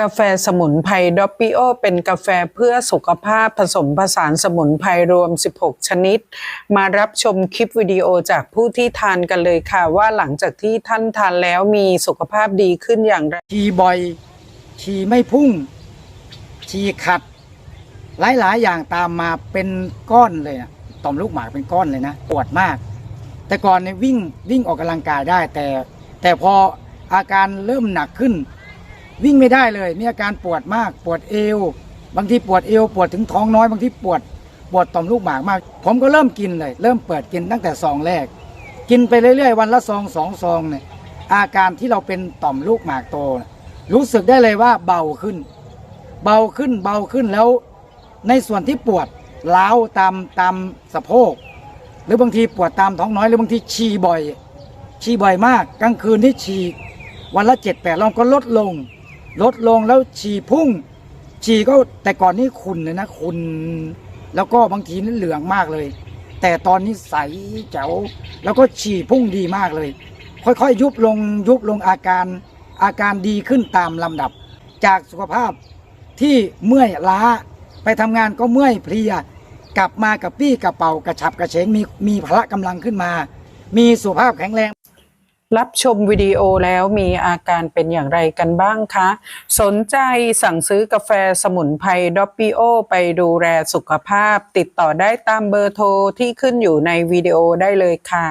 กาแฟสมุนไพรดอปปิโอ เป็นกาแฟเพื่อสุขภาพผสมผสานสมุนไพรรวม 16 ชนิด มารับชมคลิปวิดีโอจากผู้ที่ทานกันเลยค่ะ ว่าหลังจากที่ท่านทานแล้วมีสุขภาพดีขึ้นอย่างไรฉี่บ่อยฉี่ไม่พุ่งฉี่ขัด หลายๆ อย่างตามมาเป็นก้อนเลยนะต่อมลูกหมากเป็นก้อนเลยนะปวดมาก แต่ก่อนเนี่ยวิ่งวิ่งออกกำลังกายได้แต่ แต่พออาการเริ่มหนักขึ้น วิ่งไม่ได้เลย มีอาการปวดมาก ปวดเอว บางทีปวดเอว ปวดถึงท้องน้อย บางทีปวด ปวดต่อมลูกหมากมาก ผมก็เริ่มกินเลย เริ่มเปิดกินตั้งแต่ซองแรก กินไปเรื่อยๆ วันละซองสองซองเนี่ยอาการที่เราเป็นต่อมลูกหมากโต รู้สึกได้เลยว่าเบาขึ้น เบาขึ้น เบาขึ้นแล้ว ในส่วนที่ปวดล้าวตามตามสะโพก หรือบางทีปวดตามท้องน้อย หรือบางทีฉี่บ่อย ฉี่บ่อยมาก กลางคืนที่ฉี่วันละเจ็ดแปดรอบก็ลดลง ลดลงแล้วฉี่พุ่ง ฉี่ก็แต่ก่อนนี่ขุ่นเลยนะขุ่นแล้วก็บางทีนี่เหลืองมากเลย แต่ตอนนี้ใสแจ๋วแล้วก็ฉี่พุ่งดีมากเลย ค่อยๆยุบลงยุบลงอาการอาการดีขึ้นตามลำดับ จากสุขภาพที่เมื่อยล้าไปทำงานก็เมื่อยเพลีย กลับมากับปี้กระเป๋ากระฉับกระเฉงมีมีพละกำลังขึ้นมา มีสุขภาพแข็งแรง รับชมวิดีโอแล้วมีอาการเป็นอย่างไรกันบ้างคะ สนใจสั่งซื้อกาแฟสมุนไพรดอปปิโอไปดูแลสุขภาพ ติดต่อได้ตามเบอร์โทรที่ขึ้นอยู่ในวิดีโอได้เลยค่ะ